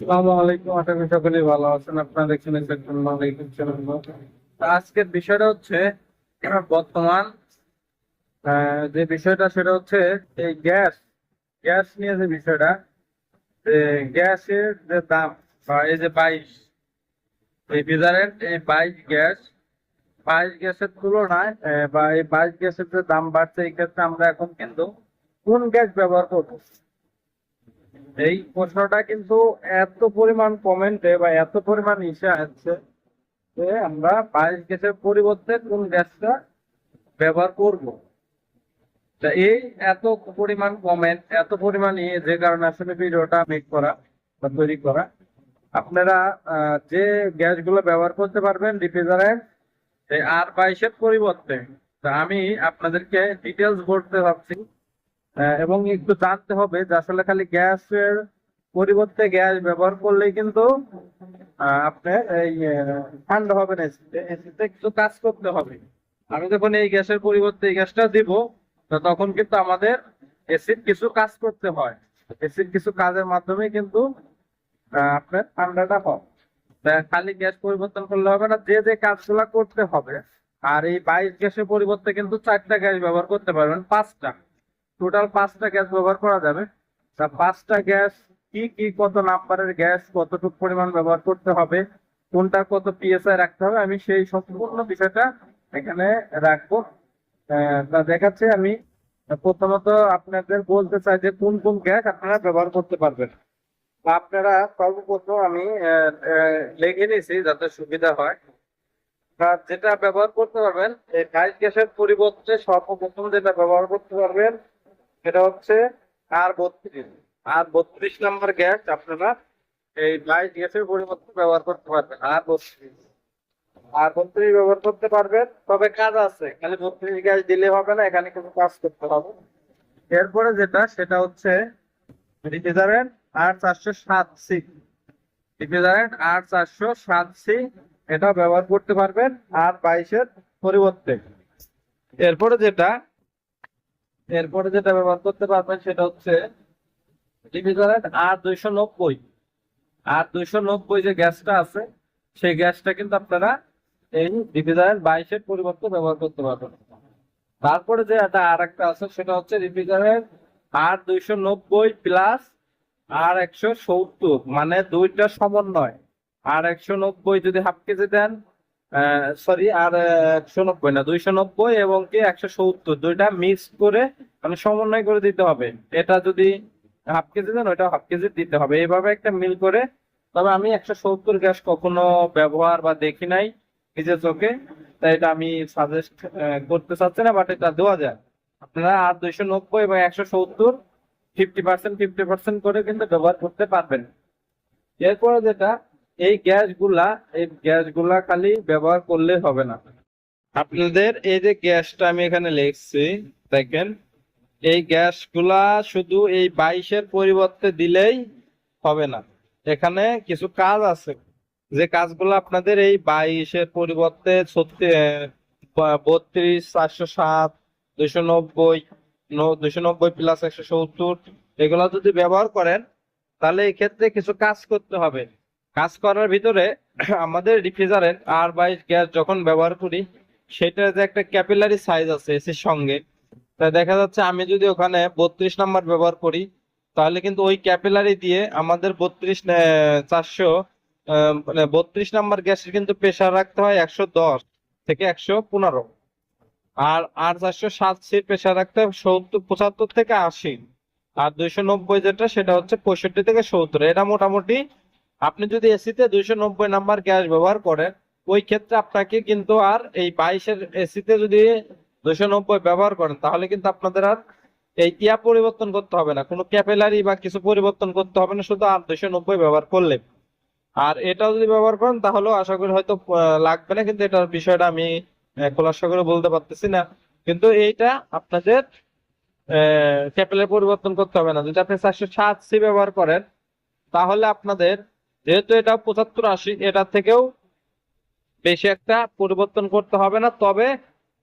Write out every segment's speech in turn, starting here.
আসসালামু আলাইকুম আশা করি সকলেই ভালো আছেন। আপনারা দেখছেন আজকের বিষয়টা হচ্ছে, বর্তমান যে বিষয়টা সেটা হচ্ছে এই গ্যাস গ্যাস নিয়ে যে বিষয়টা, যে গ্যাসের যে দাম, বা এই যে বাইশ, এই বিজারের এই বাইশ গ্যাস, বাইশ গ্যাসের তুলনায় বা এই বাইশ গ্যাসের যে দাম বাড়ছে, এই ক্ষেত্রে আমরা এখন কিন্তু কোন গ্যাস ব্যবহার করব? এই প্রশ্নটা কিন্তু এত পরিমাণ কমেন্টে বা এত পরিমাণ ইসে আসছে যে আমরা বাইশ গ্যাসের পরিবর্তে কোন গ্যাসটা ব্যবহার করব। তা এই এত পরিমাণ কমেন্ট এত পরিমাণ ইয়ে যে কারণে আসলে ভিডিওটা মেক করা বা তৈরি করা, আপনারা যে গ্যাসগুলো ব্যবহার করতে পারবেন রিফ্রিজারেন্ট আর বাইশের পরিবর্তে, তা আমি আপনাদেরকে ডিটেলস বলতে ভাবছি। এবং একটু জানতে হবে যে আসলে খালি গ্যাসের পরিবর্তে গ্যাস ব্যবহার করলেই কিন্তু আপনার এই ঠান্ডা হবে না কাজ করতে হবে। আমি যখন এই গ্যাসের পরিবর্তে এই গ্যাসটা দিব তখন কিন্তু আমাদের এসির কিছু কাজ করতে হয়। এসির কিছু কাজের মাধ্যমে কিন্তু আপনার ঠান্ডাটা হয় খালি গ্যাস পরিবর্তন করলে হবে না, যে যে কাজগুলা করতে হবে। আর এই বাইশ গ্যাসের পরিবর্তে কিন্তু চারটা গ্যাস ব্যবহার করতে পারবেন, পাঁচটা। টোটাল পাঁচটা গ্যাস ব্যবহার করা যাবে। তা পাঁচটা গ্যাস কি কি কত নাম্বারের গ্যাস কতটুকু পরিমাণ ব্যবহার করতে হবে কোনটা কত পিএসআই রাখতে হবে আমি সেই সম্পূর্ণ বিষয়টা এখানে রাখব। তা দেখাচ্ছে আমি। প্রথমত আপনাদের বলতে চাই যে কোন কোন গ্যাস আপনারা ব্যবহার করতে পারবেন। আপনারা সর্বপ্রথম আমি আহ, নিয়েছি যাতে সুবিধা হয়। যেটা ব্যবহার করতে পারবেন গ্যাসের পরিবর্তে সর্বপ্রথম যেটা ব্যবহার করতে পারবেন সেটা হচ্ছে আর বত্রিশ। আর বত্রিশ নম্বর গ্যাস আপনারা এই বাইশ গ্যাসের পরিবর্তে ব্যবহার করতে পারবেন, আর বত্রিশ। আর বত্রিশ ব্যবহার করতে পারবেন, তবে কাজ আছে, খালি বত্রিশ গ্যাস দিলে হবে না, এখানে কিছু কাজ করতে হবে এরপরে যেটা, সেটা হচ্ছে রিফ্রিজারেন্ট আর চারশো সাত সি। রিফ্রিজারেন্ট আর চারশো সাত সি, এটা ব্যবহার করতে পারবেন আর বাইশের পরিবর্তে। এরপরে যেটা এরপরে যেটা ব্যবহার করতে পারবেন সেটা হচ্ছে রিফ্রিজারেন্ট আর দুইশো নব্বই। আর দুইশো নব্বই যে গ্যাসটা আছে, সেই গ্যাসটা কিন্তু আপনারা এই রিফ্রিজারেন্ট বাইশের পরিবর্তে ব্যবহার করতে পারবেন। তারপরে যে এটা আর একটা আছে, সেটা হচ্ছে রিফ্রিজারেন্ট আর দুইশো নব্বই প্লাস আর একশো সত্তর মানে দুইটা সমন্বয়। আর একশো নব্বই যদি হাফ কেজি দেন সরি আর একশো নব্বই না, দুইশো নব্বই এবং কি একশো সত্তর, দুইটা মিক্স করে মানে সমন্বয় করে দিতে হবে। এটা যদি হাফ কেজি দেন, ওইটা হাফ কেজি দিতে হবে। এইভাবে একটা মিল করে, তবে আমি একশো সত্তর গ্যাস কখনো ব্যবহার বা দেখি নাই নিজের চোখে, তাই এটা আমি সাজেস্ট করতে চাচ্ছি না বাট এটা দেওয়া যায়। আপনারা আর দুইশো নব্বই এবং একশো সত্তর ফিফটি পার্সেন্ট ফিফটি পার্সেন্ট করে কিন্তু ব্যবহার করতে পারবেন। এরপরে যেটা এই গ্যাসগুলা এই গ্যাসগুলা খালি ব্যবহার করলে হবে না। আপনাদের এই যে গ্যাসটা আমি এখানে লিখছি, দেখেন, এই গ্যাসগুলা শুধু এই বাইশের পরিবর্তে দিলেই হবে না। এখানে কিছু কাজ আছে। যে কাজগুলো আপনাদের এই বাইশের পরিবর্তে বত্রিশ, চারশো সাত, দুইশো নব্বই দুইশো নব্বই প্লাস একশো সত্তর, এগুলো যদি ব্যবহার করেন, তাহলে এক্ষেত্রে কিছু কাজ করতে হবে। কাজ করার ভিতরে আমাদের রিফ্রিজারেন্ট আর বাইশ গ্যাস যখন ব্যবহার করি সেটার যে একটা ক্যাপিলারি সাইজ আছে এসির সঙ্গে, তা দেখা যাচ্ছে আমি যদি ওখানে বত্রিশ নাম্বার ব্যবহার করি, তাহলে কিন্তু ওই ক্যাপিলারি দিয়ে আমাদের বত্রিশ চারশো মানে বত্রিশ নাম্বার গ্যাসের কিন্তু প্রেশার রাখতে হয় একশো দশ থেকে একশো পনেরো। আর আর চারশো সাত সিট প্রেশার রাখতে হয় সত্তর, পঁচাত্তর থেকে আশি। আর দুইশো নব্বই যেটা, সেটা হচ্ছে পঁয়ষট্টি থেকে সত্তর। এটা মোটামুটি আপনি যদি এসিতে দুইশো নব্বই নাম্বার গ্যাস ব্যবহার করেন, ওই ক্ষেত্রে আপনাকে কিন্তু আর এই বাইশের এসিতে যদি দুইশো নব্বই ব্যবহার করেন, তাহলে কিন্তু আপনাদের আর এই ইয়া পরিবর্তন করতে হবে না। কোনো ক্যাপিলারি বা কিছু পরিবর্তন করতে হবে না, শুধু আর দুইশো নব্বই ব্যবহার করলে। আর এটাও যদি ব্যবহার করেন, তাহলেও আশা করি হয়তো লাগবে না, কিন্তু এটার বিষয়টা আমি খোলাসা করে বলতে পারতেছি না। কিন্তু এইটা আপনাদের ক্যাপিলারি পরিবর্তন করতে হবে না। যদি আপনি চারশো সাত সি ব্যবহার করেন, তাহলে আপনাদের যেহেতু এটা পঁচাত্তর আশি এটা থেকেও বেশি একটা পরিবর্তন করতে হবে না। তবে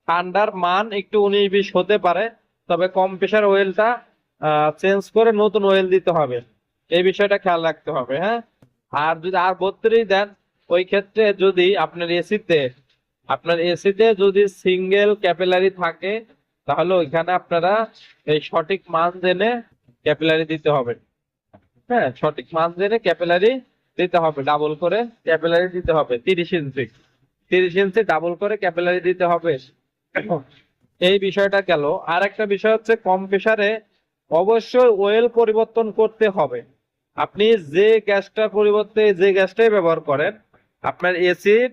ঠান্ডার মান একটু উনিশ বিশ হতে পারে। তবে কম প্রেশার ওয়েলটা চেঞ্জ করে নতুন ওয়েল দিতে হবে। এই বিষয়টা খেয়াল রাখতে হবে হ্যাঁ? আর যদি, আর বত্রিশ দেন, ওই ক্ষেত্রে যদি আপনার এসিতে আপনার এসিতে যদি সিঙ্গেল ক্যাপিলারি থাকে, তাহলে ওইখানে আপনারা এই সঠিক মান জেনে ক্যাপিলারি দিতে হবে। হ্যাঁ সঠিক মান জেনে ক্যাপিলারি দিতে হবে ডাবল করে ক্যাপিলারি দিতে হবে, তিরিশ ইঞ্চি তিরিশ ইঞ্চি ডাবল করে ক্যাপিলারি দিতে হবে। এই বিষয়টা গেল। আর একটা বিষয় হচ্ছে কম প্রেসারে অবশ্যই ওয়েল পরিবর্তন করতে হবে। আপনি যে গ্যাসটার পরিবর্তে যে গ্যাসটাই ব্যবহার করেন, আপনার এসির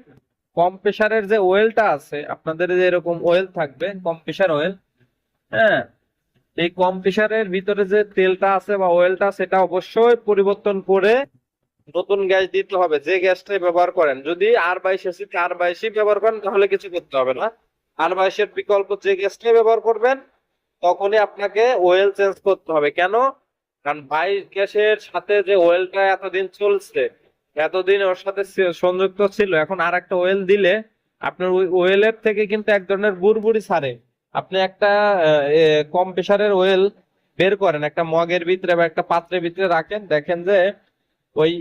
কম প্রেসারের যে ওয়েলটা আছে, আপনাদের যে এরকম ওয়েল থাকবে, কম প্রেসার ওয়েল হ্যাঁ? এই কম প্রেসারের ভিতরে যে তেলটা আছে বা ওয়েলটা সেটা অবশ্যই পরিবর্তন করে নতুন গ্যাস দিতে হবে, যে গ্যাসটাই ব্যবহার করেন। যদি আর বাইশ এসি আর বাইশই ব্যবহার করেন, তাহলে কিছু করতে হবে না। আর বাইশের বিকল্প যে গ্যাসটাই ব্যবহার করবেন, তখনই আপনাকে ওয়েল চেঞ্জ করতে হবে। কেন? কারণ বাইশ গ্যাসের সাথে যে ওয়েলটা এতদিন চলছে, এতদিন ওর সাথে সংযুক্ত ছিল, এখন আর একটা ওয়েল দিলে আপনার ওই ওয়েলের থেকে কিন্তু এক ধরনের বুড়বুড়ি ছাড়ে। আপনি একটা কম প্রেসারের ওয়েল বের করেন, একটা মগের ভিতরে বা একটা পাত্রের ভিতরে রাখেন, দেখেন যে ওই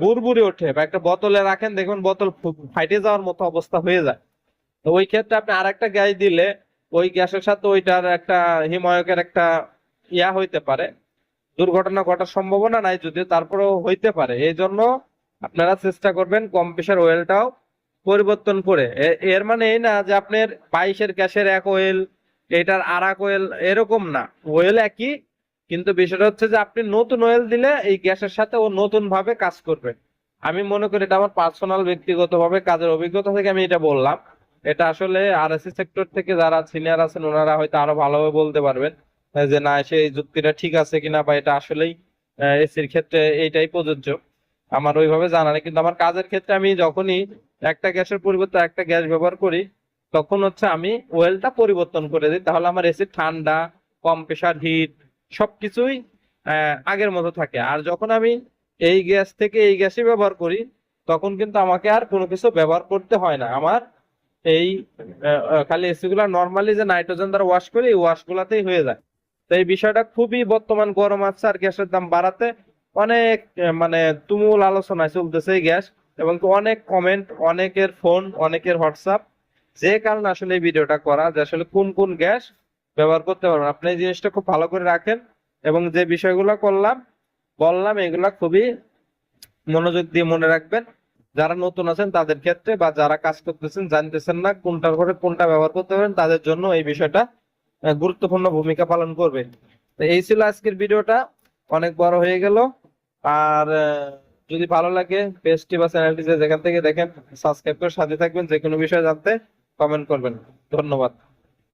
বুড়বুড়ি ওঠে বা একটা বোতলে রাখেন, দেখবেন বোতল ফাইটে যাওয়ার মতো অবস্থা হয়ে যায়। তো ওই ক্ষেত্রে আপনি আর একটা গ্যাস দিলে ওই গ্যাসের সাথে ওইটার একটা হিময়কের একটা ইয়া হইতে পারে। দুর্ঘটনা ঘটার সম্ভাবনা নাই যদিও, তারপরেও হইতে পারে। এই জন্য আপনারা চেষ্টা করবেন কম প্রেসার ওয়েলটাও পরিবর্তন করে। এর মানে এই না যে আপনার বাইশের গ্যাসের এক ওয়েল, এটার আর এক ওয়েল, এরকম না। ওয়েল একই কিন্তু বিষয়টা হচ্ছে যে আপনি নতুন ওয়েল দিলে এই গ্যাসের সাথে ও নতুন ভাবে কাজ করবে। আমি মনে করি এটা আমার পার্সোনাল ব্যক্তিগতভাবে কাজের অভিজ্ঞতা থেকে আমি এটা বললাম। এটা আসলে আরএসসি সেক্টর থেকে যারা সিনিয়র আছেন, ওনারা হয়তো আরও ভালোভাবে বলতে পারবেন যে না সেই যুক্তিটা ঠিক আছে কিনা বা এটা আসলেই এসির ক্ষেত্রে এইটাই প্রযোজ্য। আমার ওইভাবে জানা নেই, কিন্তু আমার কাজের ক্ষেত্রে আমি যখনই একটা গ্যাসের পরিবর্তে একটা গ্যাস ব্যবহার করি, তখন হচ্ছে আমি ওয়েলটা পরিবর্তন করে দিই। তাহলে আমার এসি ঠান্ডা, কম প্রেসার হিট সবকিছুই আগের মতো থাকে। আর যখন আমি এই গ্যাস থেকে এই গ্যাসই ব্যবহার করি, তখন কিন্তু আমাকে আর কোনো কিছু ব্যবহার করতে হয় না। আমার এই খালি এসি গুলা নর্মালি যে নাইট্রোজেন দ্বারা ওয়াশ করি ওয়াশ গুলাতেই হয়ে যায়। তো এই বিষয়টা খুবই বর্তমান গরম আছে আর গ্যাসের দাম বাড়াতে অনেক মানে তুমুল আলোচনায় চলতেছে এই গ্যাস এবং অনেক কমেন্ট অনেকের ফোন অনেকের হোয়াটসঅ্যাপ যে কারণে আসলে এই ভিডিওটা করা যে আসলে কোন কোন গ্যাস ব্যবহার করতে পারবেন। আপনি জিনিসটা খুব ভালো করে রাখেন এবং যে বিষয়গুলো করলাম, বললাম, এগুলা খুবই মনোযোগ দিয়ে মনে রাখবেন। যারা নতুন আছেন তাদের ক্ষেত্রে বা যারা কাজ করতেছেন জানতেছেন না কোনটার করে কোনটা ব্যবহার করতে পারেন, তাদের জন্য এই বিষয়টা গুরুত্বপূর্ণ ভূমিকা পালন করবে। এই ছিল আজকের ভিডিওটা। অনেক বড় হয়ে গেল। আর যদি ভালো লাগে, পেজটি বা চ্যানেলটি যেখান থেকে দেখেন, সাবস্ক্রাইব করে সাথে থাকবেন। যে কোনো বিষয় জানতে কমেন্ট করবেন। ধন্যবাদ।